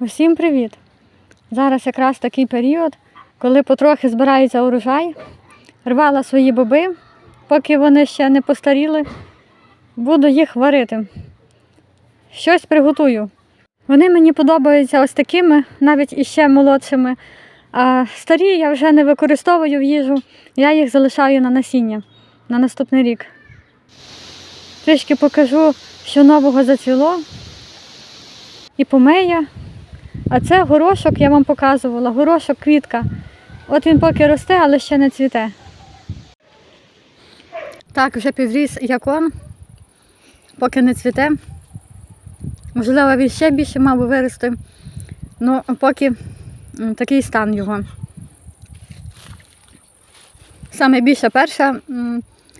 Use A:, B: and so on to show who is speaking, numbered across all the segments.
A: Усім привіт! Зараз якраз такий період, коли потрохи збирається урожай. Рвала свої боби, поки вони ще не постаріли. Буду їх варити. Щось приготую. Вони мені подобаються ось такими, навіть іще молодшими. А старі я вже не використовую в їжу, я їх залишаю на насіння на наступний рік. Трішки покажу, що нового зацвіло. І помея. А це горошок, я вам показувала, горошок квітка. От він поки росте, але ще не цвіте. Так, вже підріс якон, поки не цвіте. Можливо, він ще більше мав би вирости. Ну, поки такий стан його. Саме більша перша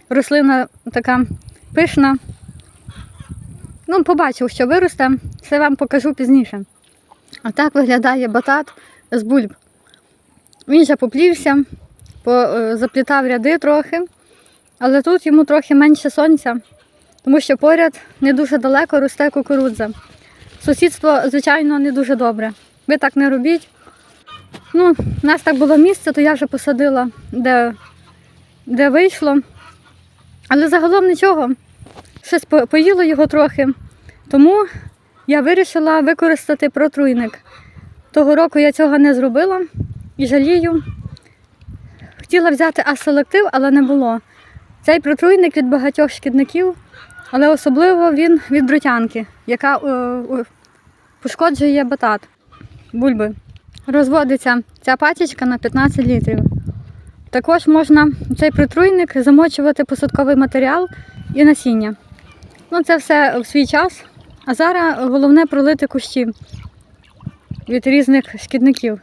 A: рослина така пишна. Ну, побачив, що виросте, це вам покажу пізніше. А так виглядає батат з бульб. Він вже поплівся, е, заплітав ряди трохи, але тут йому трохи менше сонця, тому що поряд не дуже далеко росте кукурудза. Сусідство, звичайно, не дуже добре. Ви так не робіть. Ну, у нас так було місце, то я вже посадила, де, де вийшло. Але загалом нічого. Щось поїло його трохи. Тому я вирішила використати протруйник. Того року я цього не зробила і жалію. Хотіла взяти аселектив, але не було. Цей протруйник від багатьох шкідників, але особливо він від брутянки, яка е, е, пошкоджує батат, бульби. Розводиться ця пачечка на 15 літрів. Також можна цей притруйник замочувати посадковий матеріал і насіння. Ну, це все в свій час. А зараз головне пролити кущі від різних шкідників.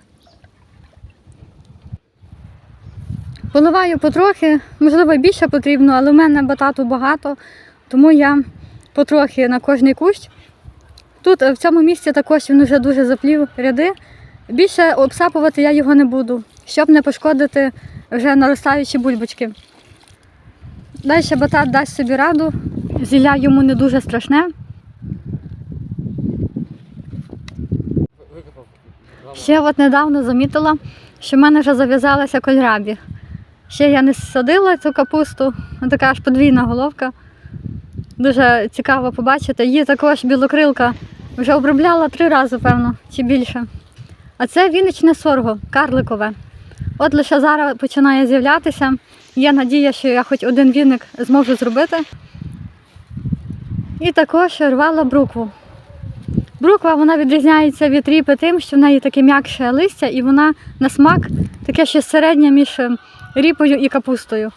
A: Поливаю потрохи, можливо, більше потрібно, але в мене батату багато, тому я потрохи на кожний кущ. Тут е, в цьому місці також він вже дуже заплів ряди. Більше обсапувати я його не буду, щоб не пошкодити вже наростаючі бульбочки. Далі батат дасть собі раду, зілля йому не дуже страшне. Ще от недавно замітила, що в мене вже зав'язалася кольрабі. Ще я не садила цю капусту, така аж подвійна головка. Дуже цікаво побачити. Її також білокрилка вже обробляла три рази, певно, чи більше. А це віничне сорго, карликове. От лише зараз починає з'являтися. Є надія, що я хоч один віник зможу зробити. І також рвала брукву. Бруква вона відрізняється від ріпи тим, що в неї таке м'якше листя, і вона на смак таке щось середнє між е, ріпою і капустою.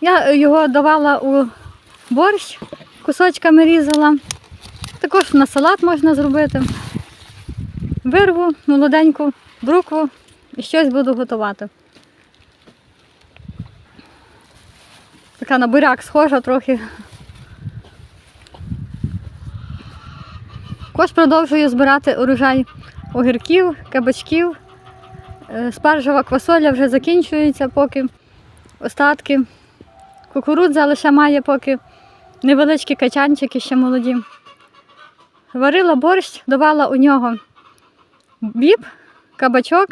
A: Я е, його давала у борщ, кусочками різала. Також на салат можна зробити. Вирву молоденьку брукву і щось буду готувати. Така на буряк схожа трохи. Також продовжую збирати урожай огірків, кабачків. Е, Спаржева квасоля вже закінчується поки остатки. Кукурудза лише має поки невеличкі качанчики ще молоді. Варила борщ, давала у нього біб, кабачок.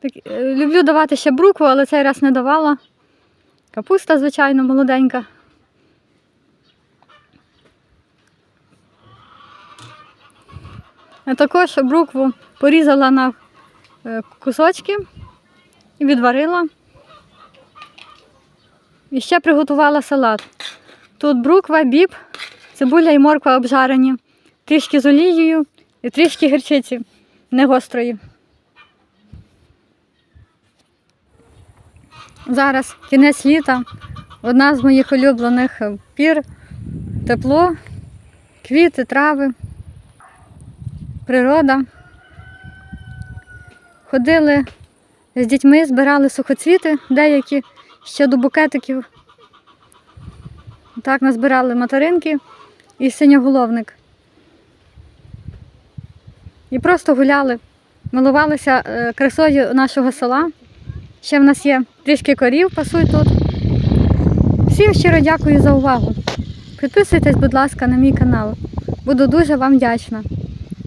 A: Так, е, люблю давати ще брукву, але цей раз не давала. Капуста, звичайно, молоденька. Також брукву порізала на е, кусочки і відварила. І ще приготувала салат. Тут бруква, біб, цибуля і морква обжарені, трішки з олією і трішки гірчиці негострої. Зараз кінець літа, одна з моїх улюблених пір, тепло, квіти, трави, природа. Ходили з дітьми, збирали сухоцвіти, деякі ще до букетиків. Так назбирали материнки і синьоголовник. І просто гуляли, милувалися е, красою нашого села. Ще в нас є трішки корів, пасують тут. Всім щиро дякую за увагу. Підписуйтесь, будь ласка, на мій канал. Буду дуже вам вдячна.